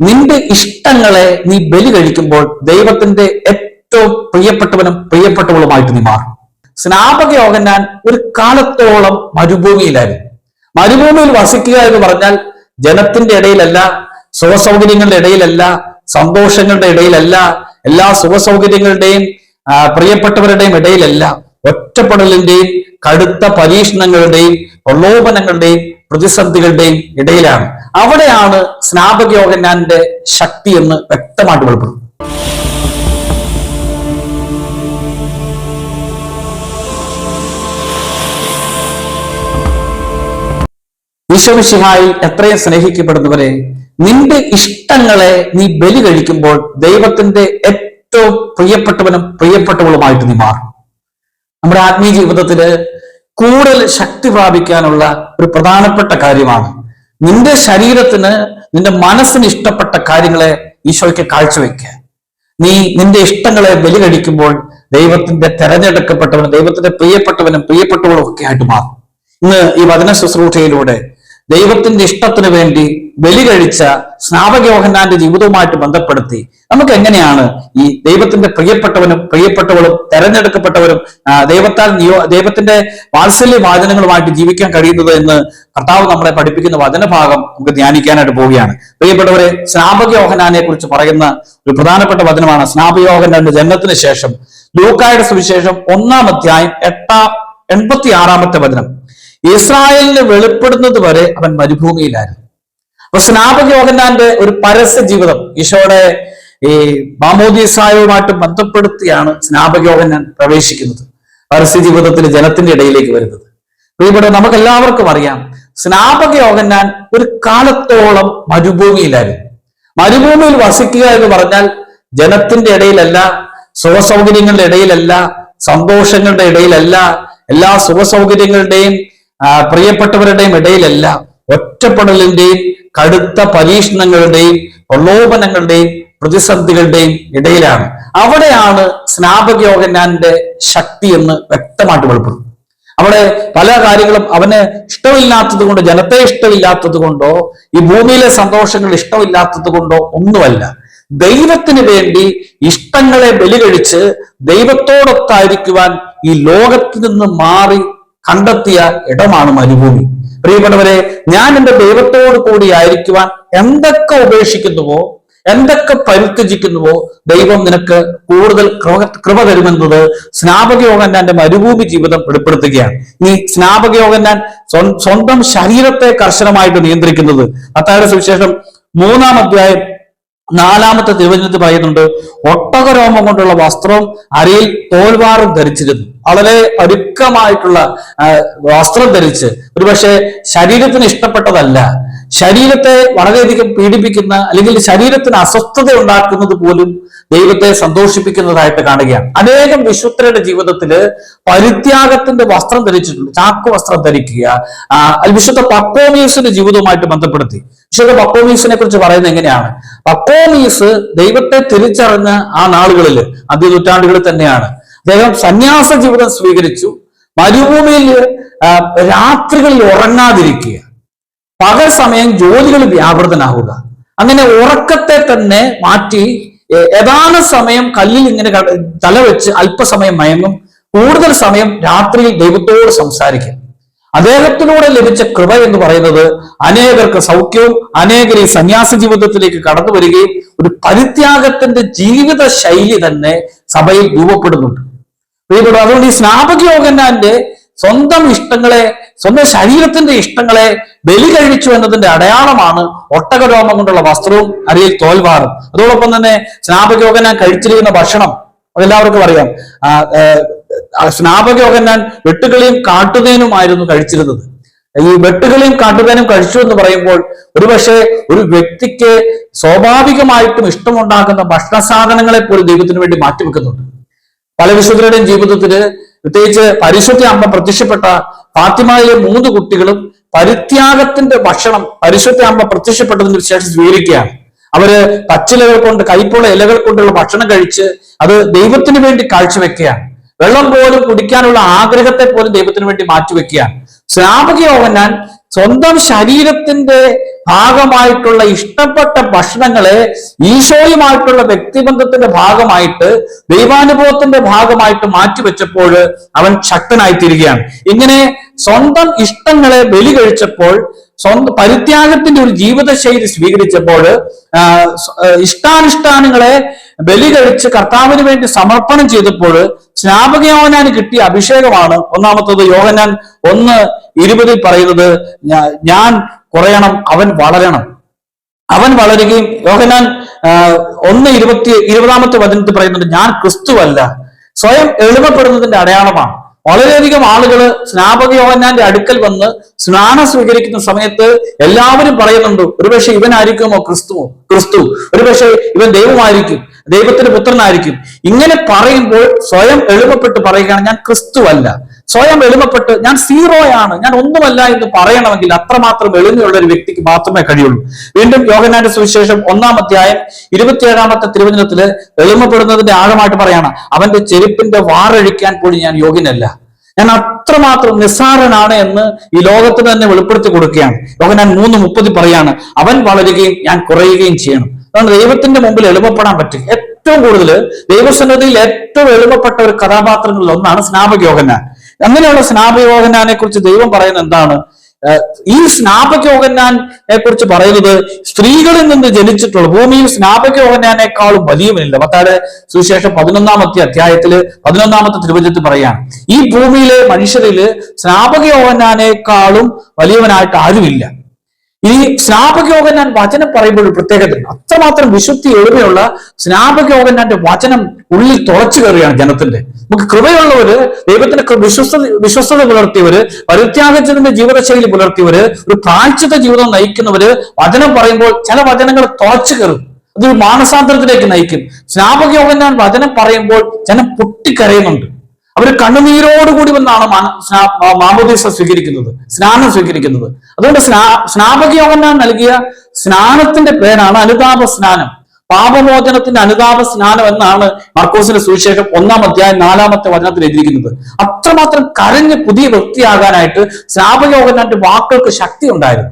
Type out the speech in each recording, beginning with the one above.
നിന്റെ ഇഷ്ടങ്ങളെ നീ ബലി കഴിക്കുമ്പോൾ ദൈവത്തിന്റെ ഏറ്റവും പ്രിയപ്പെട്ടവനും പ്രിയപ്പെട്ടവളുമായിട്ട് നീ മാറും. സ്നാപക യോഗന്നാൻ ഒരു കാലത്തോളം മരുഭൂമിയിലായിരുന്നു. മരുഭൂമിയിൽ വസിക്കുക എന്ന് പറഞ്ഞാൽ ജനത്തിന്റെ ഇടയിലല്ല സുഖസൗകര്യങ്ങളുടെ ഇടയിലല്ല സന്തോഷങ്ങളുടെ ഇടയിലല്ല എല്ലാ സുഖസൗകര്യങ്ങളുടെയും പ്രിയപ്പെട്ടവരുടെയും ഇടയിലല്ല ഒറ്റപ്പെടലിന്റെയും കടുത്ത പരീക്ഷണങ്ങളുടെയും പ്രലോഭനങ്ങളുടെയും പ്രതിസന്ധികളുടെയും ഇടയിലാണ്. അവിടെയാണ് സ്നാപക യോഗന്നാന്റെ ശക്തി എന്ന് വ്യക്തമായിട്ട് വെളിപ്പെടുന്നത്. ഈശോമിഷിഹായി എത്രയും സ്നേഹിക്കപ്പെടുന്നവരെ നിന്റെ ഇഷ്ടങ്ങളെ നീ ബലി കഴിക്കുമ്പോൾ ദൈവത്തിന്റെ ഏറ്റവും പ്രിയപ്പെട്ടവനും പ്രിയപ്പെട്ടവളുമായിട്ട് നീ മാറും. നമ്മുടെ ആത്മീയ ജീവിതത്തിൽ കൂടുതൽ ശക്തി പ്രാപിക്കാനുള്ള ഒരു പ്രധാനപ്പെട്ട കാര്യമാണ്. നിന്റെ ശരീരത്തിന് നിന്റെ മനസ്സിന് ഇഷ്ടപ്പെട്ട കാര്യങ്ങളെ ഈശോയ്ക്ക് കാഴ്ചവെക്കുക നീ നിന്റെ ഇഷ്ടങ്ങളെ ബലി കഴിക്കുമ്പോൾ ദൈവത്തിന്റെ തെരഞ്ഞെടുക്കപ്പെട്ടവനും ദൈവത്തിന്റെ പ്രിയപ്പെട്ടവനും പ്രിയപ്പെട്ടവളും ഒക്കെ ആയിട്ട് മാറും. ഇന്ന് ഈ വചന ശുശ്രൂഷയിലൂടെ ദൈവത്തിന്റെ ഇഷ്ടത്തിന് വേണ്ടി ബലി കഴിച്ച സ്നാപകയോഹന്നാന്റെ ജീവിതവുമായിട്ട് ബന്ധപ്പെടുത്തി നമുക്ക് എങ്ങനെയാണ് ഈ ദൈവത്തിന്റെ പ്രിയപ്പെട്ടവനും പ്രിയപ്പെട്ടവളും തെരഞ്ഞെടുക്കപ്പെട്ടവരും ദൈവത്താൽ നിയോ ദൈവത്തിന്റെ വാത്സല്യ വാചനങ്ങളുമായിട്ട് ജീവിക്കാൻ കഴിയുന്നത് എന്ന് കർത്താവ് നമ്മളെ പഠിപ്പിക്കുന്ന വചനഭാഗം നമുക്ക് ധ്യാനിക്കാനായിട്ട് പോവുകയാണ്. പ്രിയപ്പെട്ടവരെ സ്നാപകയോഹനാനെ കുറിച്ച് പറയുന്ന ഒരു പ്രധാനപ്പെട്ട വചനമാണ്. സ്നാപകയോഹനാന്റെ ജന്മത്തിന് ശേഷം ലൂക്കായുടെ സുവിശേഷം ഒന്നാം അധ്യായം എട്ടാം എൺപത്തി ആറാമത്തെ വചനം. ഇസ്രായേലിന് വെളിപ്പെടുന്നത് വരെ അവൻ മരുഭൂമിയിലായിരുന്നു. അപ്പൊ സ്നാപക യോഗന്നാന്റെ ഒരു പരസ്യ ജീവിതം ഈശോയുടെ ഈ മാമോദീസായവുമായിട്ട് ബന്ധപ്പെടുത്തിയാണ് സ്നാപക യോഗന്നാൻ പ്രവേശിക്കുന്നത്. പരസ്യ ജീവിതത്തിൽ ജനത്തിന്റെ ഇടയിലേക്ക് വരുന്നത്. ഇവിടെ നമുക്ക് എല്ലാവർക്കും അറിയാം സ്നാപക യോഗന്നാൻ ഒരു കാലത്തോളം മരുഭൂമിയിലായിരുന്നു. മരുഭൂമിയിൽ വസിക്കുക എന്ന് പറഞ്ഞാൽ ജനത്തിന്റെ ഇടയിലല്ല സുഖസൗകര്യങ്ങളുടെ ഇടയിലല്ല സന്തോഷങ്ങളുടെ ഇടയിലല്ല എല്ലാ സുഖസൗകര്യങ്ങളുടെയും പ്രിയപ്പെട്ടവരുടെയും ഇടയിലല്ല ഒറ്റപ്പെടലിന്റെയും കടുത്ത പരീക്ഷണങ്ങളുടെയും പ്രലോഭനങ്ങളുടെയും പ്രതിസന്ധികളുടെയും ഇടയിലാണ്. അവിടെയാണ് സ്നാപക യോഗന്നാന്റെ ശക്തി എന്ന് വ്യക്തമായിട്ട് വെളിപ്പെടുന്നത്. അവിടെ പല കാര്യങ്ങളും അവന് ഇഷ്ടമില്ലാത്തത് കൊണ്ട് ജനത്തെ ഇഷ്ടമില്ലാത്തത് കൊണ്ടോ ഈ ഭൂമിയിലെ സന്തോഷങ്ങൾ ഇഷ്ടമില്ലാത്തത് കൊണ്ടോ ഒന്നുമല്ല. ദൈവത്തിന് വേണ്ടി ഇഷ്ടങ്ങളെ ബലികഴിച്ച് ദൈവത്തോടൊത്തായിരിക്കുവാൻ ഈ ലോകത്തിൽ നിന്ന് മാറി കണ്ടെത്തിയ ഇടമാണ് മരുഭൂമി. പ്രിയപ്പെട്ടവരെ ഞാൻ എന്റെ ദൈവത്തോട് കൂടി ആയിരിക്കുവാൻ എന്തൊക്കെ ഉപേക്ഷിക്കുന്നുവോ എന്തൊക്കെ പരിത്യജിക്കുന്നുവോ ദൈവം നിനക്ക് കൂടുതൽ കൃപ തരുമെന്നത് സ്നാപക യോഹന്നാന്റെ മരുഭൂമി ജീവിതം വെളിപ്പെടുത്തുകയാണ്. ഈ സ്നാപക യോഹന്നാൻ സ്വ- സ്വന്തം ശരീരത്തെ കർശനമായിട്ട് നിയന്ത്രിക്കുന്നത്. അത്താഴ സുവിശേഷം മൂന്നാം അധ്യായം നാലാമത്തെ തിരുവചനത്തിൽ പറയുന്നുണ്ട് ഒട്ടകരോമം കൊണ്ടുള്ള വസ്ത്രവും അരയിൽ തോൽവാറും ധരിച്ചിരുന്നു. വളരെ അടുക്കമായിട്ടുള്ള വസ്ത്രം ധരിച്ച്. ഒരുപക്ഷെ ശരീരത്തിന് ഇഷ്ടപ്പെട്ടതല്ല. ശരീരത്തെ വളരെയധികം പീഡിപ്പിക്കുന്ന അല്ലെങ്കിൽ ശരീരത്തിന് അസ്വസ്ഥത ഉണ്ടാക്കുന്നത് പോലും ദൈവത്തെ സന്തോഷിപ്പിക്കുന്നതായിട്ട് കാണുകയാണ്. അനേകം വിശുദ്ധരുടെ ജീവിതത്തിൽ പരിത്യാഗത്തിന്റെ വസ്ത്രം ധരിച്ചിട്ടുണ്ട്. ചാക്ക് വസ്ത്രം ധരിക്കുക. വിശുദ്ധ പക്കോമീസിന്റെ ജീവിതവുമായിട്ട് ബന്ധപ്പെടുത്തി. വിശുദ്ധ പക്കോമീസിനെ കുറിച്ച് പറയുന്നത് എങ്ങനെയാണ്? പക്കോമീസ് ദൈവത്തെ തിരിച്ചറിഞ്ഞ ആ നാളുകളിൽ ആദ്യ നൂറ്റാണ്ടുകളിൽ തന്നെയാണ്. അദ്ദേഹം സന്യാസ ജീവിതം സ്വീകരിച്ചു. മരുഭൂമിയിൽ രാത്രികളിൽ ഉറങ്ങാതിരിക്കുക. പകൽ സമയം ജോലികൾ വ്യാപൃതനാവുക. അങ്ങനെ ഉറക്കത്തെ തന്നെ മാറ്റി ഏതാന സമയം കല്ലിൽ ഇങ്ങനെ തലവെച്ച് അല്പസമയം മയങ്ങും കൂടുതൽ സമയം രാത്രിയിൽ ദൈവത്തോട് സംസാരിക്കും. അദ്ദേഹത്തിലൂടെ ലഭിച്ച കൃപ എന്ന് പറയുന്നത് അനേകർക്ക് സൗഖ്യവും അനേകർ ഈ സന്യാസ ജീവിതത്തിലേക്ക് കടന്നു വരികയും ഒരു പരിത്യാഗത്തിന്റെ ജീവിത ശൈലി തന്നെ സഭയിൽ രൂപപ്പെടുന്നുണ്ട്. അതുകൊണ്ട് ഈ സ്നാപക യോഗന്നാന്റെ സ്വന്തം ഇഷ്ടങ്ങളെ സ്വന്തം ശരീരത്തിന്റെ ഇഷ്ടങ്ങളെ ബലി കഴിച്ചു എന്നതിന്റെ അടയാളമാണ് ഒട്ടകരോമം കൊണ്ടുള്ള വസ്ത്രവും അരിയിൽ തോൽവാറും. അതോടൊപ്പം തന്നെ സ്നാപക ഞാൻ കഴിച്ചിരിക്കുന്ന ഭക്ഷണം അതെല്ലാവർക്കും അറിയാം. ആ, ഞാൻ ആ സ്നാപക വെട്ടുകളിയും കാട്ടുതേനുമായിരുന്നു കഴിച്ചിരുന്നത്. ഈ വെട്ടുകളിയും കാട്ടുതേനും കഴിച്ചു എന്ന് പറയുമ്പോൾ ഒരുപക്ഷെ ഒരു വ്യക്തിക്ക് സ്വാഭാവികമായിട്ടും ഇഷ്ടമുണ്ടാക്കുന്ന ഭക്ഷണ സാധനങ്ങളെ പോലും ദൈവത്തിന് വേണ്ടി മാറ്റിവെക്കുന്നുണ്ട്. പല വിശുദ്ധരുടെയും ജീവിതത്തിൽ പ്രത്യേകിച്ച് പരിശുദ്ധ അമ്മ പ്രത്യക്ഷപ്പെട്ട ഫാത്തിമയിലെ മൂന്ന് കുട്ടികളും പരിത്യാഗത്തിന്റെ ഭക്ഷണം പരിശുദ്ധ അമ്മ പ്രത്യക്ഷപ്പെട്ടതിന് ശേഷം സ്വീകരിക്കുകയാണ്. അവർ പച്ചിലകൾ കൊണ്ട് കൈപ്പുള്ള ഇലകൾ കൊണ്ടുള്ള ഭക്ഷണം കഴിച്ച് അത് ദൈവത്തിന് വേണ്ടി കാഴ്ചവെക്കുകയാണ്. വെള്ളം പോലും കുടിക്കാനുള്ള ആഗ്രഹത്തെ പോലും ദൈവത്തിന് വേണ്ടി മാറ്റിവെക്കുകയാണ്. സ്നാപക യോഹന്നാൻ സ്വന്തം ശരീരത്തിന്റെ ഭാഗമായിട്ടുള്ള ഇഷ്ടപ്പെട്ട ഭക്ഷണങ്ങളെ ഈശോയുമായിട്ടുള്ള വ്യക്തിബന്ധത്തിന്റെ ഭാഗമായിട്ട് ദൈവാനുഭവത്തിന്റെ ഭാഗമായിട്ട് മാറ്റിവെച്ചപ്പോൾ അവൻ ശക്തനായി തീരുകയാണ് ഇങ്ങനെ സ്വന്തം ഇഷ്ടങ്ങളെ ബലി കഴിച്ചപ്പോൾ സ്വന്തം പരിത്യാഗത്തിന്റെ ഒരു ജീവിതശൈലി സ്വീകരിച്ചപ്പോൾ ഇഷ്ടാനുഷ്ഠാനങ്ങളെ ബലി കഴിച്ച് കർത്താവിന് വേണ്ടി സമർപ്പണം ചെയ്തപ്പോൾ സ്നാപകയോനാൻ കിട്ടിയ അഭിഷേകമാണ് ഒന്നാമത്തത് യോഹനാൻ ഒന്ന് ഇരുപതിൽ പറയുന്നത് ഞാൻ കുറയണം അവൻ വളരണം. അവൻ വളരുകയും യോഹനാൻ ഒന്ന് ഇരുപത്തി ഇരുപതാമത്തെ വചനത്തിൽ പറയുന്നുണ്ട് ഞാൻ ക്രിസ്തുവല്ല സ്വയം എളിമപ്പെടുന്നതിന്റെ അടയാളമാണ്. വളരെയധികം ആളുകൾ സ്നാപക യോഹന്നാന്റെ അടുക്കൽ വന്ന് സ്നാനം സ്വീകരിക്കുന്ന സമയത്ത് എല്ലാവരും പറയുന്നുണ്ട് ഒരുപക്ഷെ ഇവനായിരിക്കുമോ ക്രിസ്തുവോ ക്രിസ്തു ഒരുപക്ഷെ ഇവൻ ദൈവമായിരിക്കും ദൈവത്തിന്റെ പുത്രനായിരിക്കും. ഇങ്ങനെ പറയുമ്പോൾ സ്വയം എളുപ്പപ്പെട്ട് പറയുകയാണ് ഞാൻ ക്രിസ്തുവല്ല. സ്വയം എളിമപ്പെട്ട് ഞാൻ സീറോയാണ് ഞാൻ ഒന്നുമല്ല എന്ന് പറയണമെങ്കിൽ അത്രമാത്രം എളിമയുള്ള ഒരു വ്യക്തിക്ക് മാത്രമേ കഴിയുള്ളൂ. വീണ്ടും യോഗനാന്റെ സുവിശേഷം ഒന്നാം അധ്യായം ഇരുപത്തിയേഴാമത്തെ തിരുവചനത്തിൽ എളിമപ്പെടുന്നതിന്റെ ആഴമായിട്ട് പറയാണ് അവന്റെ ചെരുപ്പിന്റെ വാറഴിക്കാൻ പോലും ഞാൻ യോഗ്യനല്ല. ഞാൻ അത്രമാത്രം നിസ്സാരനാണ് എന്ന് ഈ ലോകത്തിന് തന്നെ വെളിപ്പെടുത്തി കൊടുക്കുകയാണ്. യോഗനാൻ മൂന്ന് മുപ്പതി പറയാണ് അവൻ വളരുകയും ഞാൻ കുറയുകയും ചെയ്യണം. അതുകൊണ്ട് ദൈവത്തിന്റെ മുമ്പിൽ എളുപ്പപ്പെടാൻ പറ്റും ഏറ്റവും കൂടുതൽ ദൈവസന്നതിയിൽ ഏറ്റവും എളുപ്പപ്പെട്ട ഒരു കഥാപാത്രങ്ങളിൽ ഒന്നാണ് സ്നാപകയോഹനാൻ അങ്ങനെയുള്ള സ്നാപയോഗനാനെ കുറിച്ച് ദൈവം പറയുന്നത് എന്താണ്? ഈ സ്നാപകയോഗനാനെ കുറിച്ച് പറയുന്നത് സ്ത്രീകളിൽ നിന്ന് ജനിച്ചിട്ടുള്ള ഭൂമിയിൽ സ്നാപകയോഗനാനേക്കാളും വലിയവനില്ല. മത്താടെ സുവിശേഷം പതിനൊന്നാമത്തെ അധ്യായത്തിൽ പതിനൊന്നാമത്തെ തിരുവചനത്തിൽ പറയാണ് ഈ ഭൂമിയിലെ മനുഷ്യരിൽ സ്നാപകയോഗനാനേക്കാളും വലിയവനായിട്ട് ആരുമില്ല. ഈ സ്നാപകയോഗനാൻ വചനം പറയുമ്പോൾ പ്രത്യേകത. അത്രമാത്രം വിശുദ്ധി എളിമയുള്ള സ്നാപകയോഗനാന്റെ വചനം ഉള്ളിൽ തുളച്ചു കയറുകയാണ് ജനത്തിന്റെ. നമുക്ക് കൃപയുള്ളവര് ദൈവത്തിന്റെ വിശ്വസ വിശ്വസ്ത വിശ്വസ്തത പുലർത്തിയവര് പരിത്യാഗത്തിന്റെ ജീവിതശൈലി പുലർത്തിയവര് ഒരു പ്രായച്ചിത ജീവിതം നയിക്കുന്നവര് വചനം പറയുമ്പോൾ ചില വചനങ്ങൾ തുളച്ചു കയറും. അതൊരു മാനസാന്തരത്തിലേക്ക് നയിക്കും. സ്നാപകയോഗനാൻ വചനം പറയുമ്പോൾ ജനം പൊട്ടിക്കരയുന്നുണ്ട്. അവർ കണ്ണുനീരോടുകൂടി വന്നാണ് മാമോദീസ സ്വീകരിക്കുന്നത് സ്നാനം സ്വീകരിക്കുന്നത്. അതുകൊണ്ട് സ്നാ സ്നാപകയോഗനാൻ നൽകിയ സ്നാനത്തിന്റെ പേരാണ് അനുതാപ സ്നാനം. പാപമോചനത്തിന്റെ അനുതാപ സ്നാനം എന്നാണ് മർക്കോസിന്റെ സുവിശേഷം ഒന്നാം അധ്യായം നാലാമത്തെ വചനത്തിൽ എഴുതിയിരിക്കുന്നത്. അത്രമാത്രം കരഞ്ഞ് പുതിയ വ്യക്തിയാകാനായിട്ട് സ്നാപകയോഗനാന്റെ വാക്കുകൾക്ക് ശക്തി ഉണ്ടായിരുന്നു.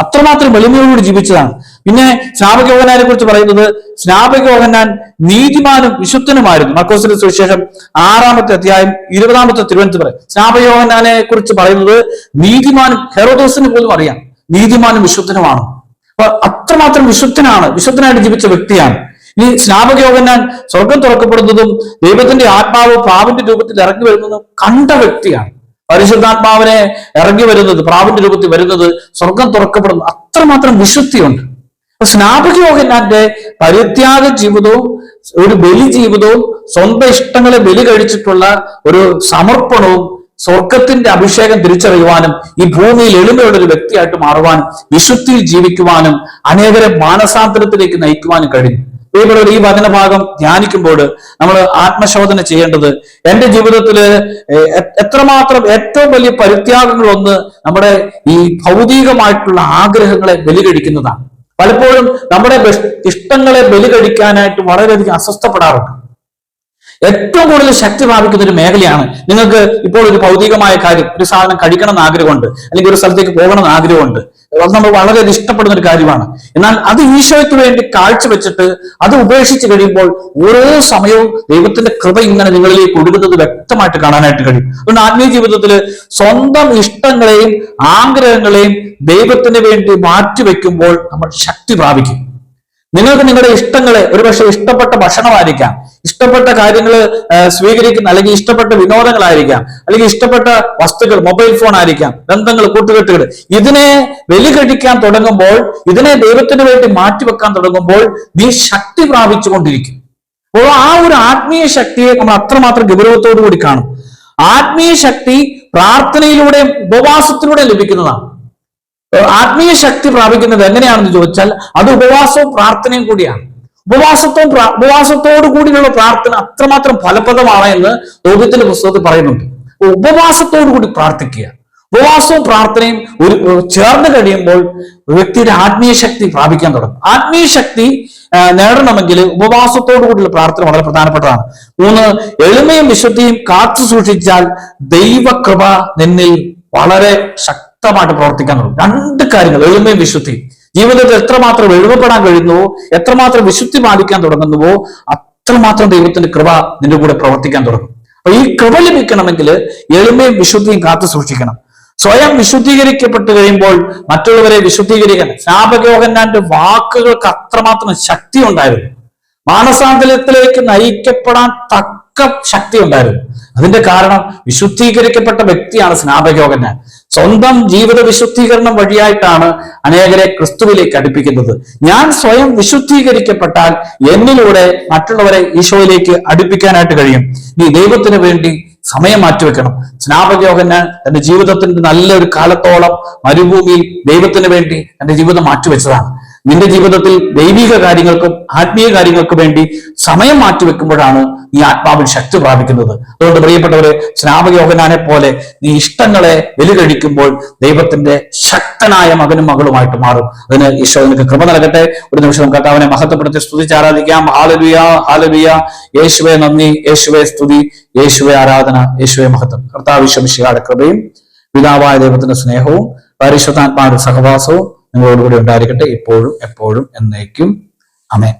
അത്രമാത്രം വെളിമയോടുകൂടി ജീവിച്ചതാണ്. പിന്നെ സ്നാപകയോഹനാനെ കുറിച്ച് പറയുന്നത് സ്നാപകയോഹനാൻ നീതിമാനും വിശുദ്ധനുമായിരുന്നു. മക്കോസിന്റെ സുവിശേഷം ആറാമത്തെ അധ്യായം ഇരുപതാമത്തെ തിരുവനന്തപുരം പറയും. സ്നാപകയോഹനാനെ കുറിച്ച് പറയുന്നത് നീതിമാനും ഹെറോദോസിന് പോലും അറിയാം. നീതിമാനും വിശുദ്ധനുമാണ്. അപ്പൊ അത്രമാത്രം വിശുദ്ധനാണ് വിശുദ്ധനായിട്ട് ജീവിച്ച വ്യക്തിയാണ്. ഈ സ്നാപകയോഗനാൻ സ്വർഗം തുറക്കപ്പെടുന്നതും ദൈവത്തിന്റെ ആത്മാവ് പ്രാവിന്റെ രൂപത്തിൽ ഇറങ്ങി വരുന്നതും കണ്ട വ്യക്തിയാണ്. പരിശുദ്ധാത്മാവിനെ ഇറങ്ങി വരുന്നത് പ്രാവിന്റെ രൂപത്തിൽ വരുന്നത് സ്വർഗം തുറക്കപ്പെടുന്നു അത്രമാത്രം വിശുദ്ധിയുണ്ട്. അപ്പൊ സ്നാപകയോഹനാന്റെ പരിത്യാഗ ജീവിതവും ഒരു ബലി ജീവിതവും സ്വന്തം ഇഷ്ടങ്ങളെ ബലി കഴിച്ചിട്ടുള്ള ഒരു സമർപ്പണവും സ്വർഗത്തിന്റെ അഭിഷേകം തിരിച്ചറിയുവാനും ഈ ഭൂമിയിൽ എളിമയുള്ള ഒരു വ്യക്തിയായിട്ട് മാറുവാനും വിശുദ്ധിയിൽ ജീവിക്കുവാനും അനേകരെ മാനസാന്തരത്തിലേക്ക് നയിക്കുവാനും കഴിഞ്ഞു. പ്രിയപ്പെട്ടവർ ഈ വചനഭാഗം ധ്യാനിക്കുമ്പോൾ നമ്മൾ ആത്മശോധന ചെയ്യേണ്ടത് എന്റെ ജീവിതത്തിൽ എ- എ- എത്രമാത്രം ഏറ്റവും വലിയ പരിത്യാഗങ്ങളൊന്ന് നമ്മുടെ ഈ ഭൗതികമായിട്ടുള്ള ആഗ്രഹങ്ങളെ ബലികഴിക്കുന്നതാണ്. പലപ്പോഴും നമ്മുടെ ഇഷ്ടങ്ങളെ ഇഷ്ടങ്ങളെ ബലികഴിക്കാനായിട്ട് വളരെയധികം അസ്വസ്ഥപ്പെടാറുണ്ട്. ഏറ്റവും കൂടുതൽ ശക്തി പ്രാപിക്കുന്ന ഒരു മേഖലയാണ്. നിങ്ങൾക്ക് ഇപ്പോൾ ഒരു ഭൗതികമായ കാര്യം ഒരു സാധനം കഴിക്കണം എന്ന് ആഗ്രഹമുണ്ട് അല്ലെങ്കിൽ ഒരു സ്ഥലത്തേക്ക് പോകണം എന്ന് ആഗ്രഹമുണ്ട്. അത് നമ്മൾ വളരെ ഇഷ്ടപ്പെടുന്ന ഒരു കാര്യമാണ്. എന്നാൽ അത് ഈശോയ്ക്ക് വേണ്ടി കാഴ്ചവെച്ചിട്ട് അത് ഉപേക്ഷിച്ച് കഴിയുമ്പോൾ ഓരോ സമയവും ദൈവത്തിന്റെ കൃപ ഇങ്ങനെ നിങ്ങളിലേക്ക് ഒടുക്കുന്നത് വ്യക്തമായിട്ട് കാണാനായിട്ട് കഴിയും. അതുകൊണ്ട് ആത്മീയ ജീവിതത്തിൽ സ്വന്തം ഇഷ്ടങ്ങളെയും ആഗ്രഹങ്ങളെയും ദൈവത്തിന് വേണ്ടി മാറ്റിവെക്കുമ്പോൾ നമ്മൾ ശക്തി പ്രാപിക്കും. നിങ്ങൾക്ക് നിങ്ങളുടെ ഇഷ്ടങ്ങളെ ഒരുപക്ഷെ ഇഷ്ടപ്പെട്ട ഭക്ഷണമായിരിക്കാം. ഇഷ്ടപ്പെട്ട കാര്യങ്ങൾ സ്വീകരിക്കുന്ന അല്ലെങ്കിൽ ഇഷ്ടപ്പെട്ട വിനോദങ്ങളായിരിക്കാം. അല്ലെങ്കിൽ ഇഷ്ടപ്പെട്ട വസ്തുക്കൾ മൊബൈൽ ഫോൺ ആയിരിക്കാം ബന്ധങ്ങൾ കൂട്ടുകെട്ടുകൾ. ഇതിനെ വെലികഴിക്കാൻ തുടങ്ങുമ്പോൾ ഇതിനെ ദൈവത്തിന് വേണ്ടി മാറ്റിവെക്കാൻ തുടങ്ങുമ്പോൾ നീ ശക്തി പ്രാപിച്ചുകൊണ്ടിരിക്കും. അപ്പോൾ ആ ഒരു ആത്മീയ ശക്തിയെ നമ്മൾ അത്രമാത്രം ഗൗരവത്തോടു കൂടി കാണും. ആത്മീയ ശക്തി പ്രാർത്ഥനയിലൂടെയും ഉപവാസത്തിലൂടെയും ലഭിക്കുന്നതാണ്. ആത്മീയ ശക്തി പ്രാപിക്കുന്നത് എങ്ങനെയാണെന്ന് ചോദിച്ചാൽ അത് ഉപവാസവും പ്രാർത്ഥനയും കൂടിയാണ്. ഉപവാസത്വം ഉപവാസത്തോടു കൂടിയുള്ള പ്രാർത്ഥന അത്രമാത്രം ഫലപ്രദമാണ് എന്ന് ലോകത്തിന്റെ പുസ്തകത്തിൽ പറയുന്നുണ്ട്. ഉപവാസത്തോടു കൂടി പ്രാർത്ഥിക്കുക. ഉപവാസവും പ്രാർത്ഥനയും ഒരു ചേർന്ന് കഴിയുമ്പോൾ വ്യക്തിയുടെ ആത്മീയ ശക്തി പ്രാപിക്കാൻ തുടങ്ങും. ആത്മീയ ശക്തി നേടണമെങ്കിൽ ഉപവാസത്തോടു കൂടിയുള്ള പ്രാർത്ഥന വളരെ പ്രധാനപ്പെട്ടതാണ്. മൂന്ന് എളിമയും വിശുദ്ധിയും കാത്തു സൂക്ഷിച്ചാൽ ദൈവകൃപ നിന്നിൽ വളരെ ശക്തി ശക്തമായിട്ട് പ്രവർത്തിക്കാൻ തുടങ്ങും. രണ്ട് കാര്യങ്ങൾ എളിമയും വിശുദ്ധി ജീവിതത്തിൽ എത്രമാത്രം എഴുതപ്പെടാൻ കഴിയുന്നുവോ എത്രമാത്രം വിശുദ്ധി പാലിക്കാൻ തുടങ്ങുന്നുവോ അത്രമാത്രം ദൈവത്തിന്റെ കൃപ നിന്റെ കൂടെ പ്രവർത്തിക്കാൻ തുടങ്ങും. അപ്പൊ ഈ കൃപ ലഭിക്കണമെങ്കിൽ എളിമയും വിശുദ്ധിയും കാത്തു സൂക്ഷിക്കണം. സ്വയം വിശുദ്ധീകരിക്കപ്പെട്ട് കഴിയുമ്പോൾ മറ്റുള്ളവരെ വിശുദ്ധീകരിക്കണം ശാപകോഹന്നാന്റെ വാക്കുകൾക്ക് അത്രമാത്രം ശക്തി ഉണ്ടായിരുന്നു. മാനസാന്തരത്തിലേക്ക് നയിക്കപ്പെടാൻ തക്ക ശക്തി ഉണ്ടായിരുന്നു. അതിന്റെ കാരണം വിശുദ്ധീകരിക്കപ്പെട്ട വ്യക്തിയാണ് സ്നാപകയോഗന്നാൻ സ്വന്തം ജീവിത വിശുദ്ധീകരണം വഴിയായിട്ടാണ് അനേകരെ ക്രിസ്തുവിലേക്ക് അടുപ്പിക്കുന്നത്. ഞാൻ സ്വയം വിശുദ്ധീകരിക്കപ്പെട്ടാൽ എന്നിലൂടെ മറ്റുള്ളവരെ ഈശോയിലേക്ക് അടുപ്പിക്കാനായിട്ട് കഴിയും. നീ ദൈവത്തിന് വേണ്ടി സമയം മാറ്റിവെക്കണം. സ്നാപകയോഗന് തന്റെ ജീവിതത്തിന്റെ നല്ലൊരു കാലത്തോളം മരുഭൂമിയിൽ ദൈവത്തിന് വേണ്ടി തന്റെ ജീവിതം മാറ്റിവെച്ചതാണ്. നിന്റെ ജീവിതത്തിൽ ദൈവിക കാര്യങ്ങൾക്കും ആത്മീയ കാര്യങ്ങൾക്കും വേണ്ടി സമയം മാറ്റിവെക്കുമ്പോഴാണ് നീ ആത്മാവിൽ ശക്തി പ്രാപിക്കുന്നത്. അതുകൊണ്ട് പ്രിയപ്പെട്ടവരെ സ്നാപകയോഹനാനെ പോലെ നീ ഇഷ്ടങ്ങളെ ബലി കഴിക്കുമ്പോൾ ദൈവത്തിന്റെ ശക്തനായ മകനും മകളുമായിട്ട് മാറും. അതിന് ഈശോ നിനക്ക് കൃപ നൽകട്ടെ. ഒരു നിമിഷം കർത്താവിനെ മഹത്വപ്പെടുത്തി സ്തുതിച്ച് ആരാധിക്കാം. ഹാലലുയ ഹാലലുയ യേശുവെ നന്ദി. യേശുവെ സ്തുതി. യേശുവെ ആരാധന. യേശുവെ മഹത്വം. കർത്താവ് വിശ്വമിശിയുടെ കൃപയും പിതാവായ ദൈവത്തിന്റെ സ്നേഹവും പരിശുദ്ധാത്മാരുടെ സഹവാസവും നിങ്ങളോടുകൂടി ഉണ്ടായിരിക്കട്ടെ. ഇപ്പോഴും എപ്പോഴും എന്നേക്കും. അമേൻ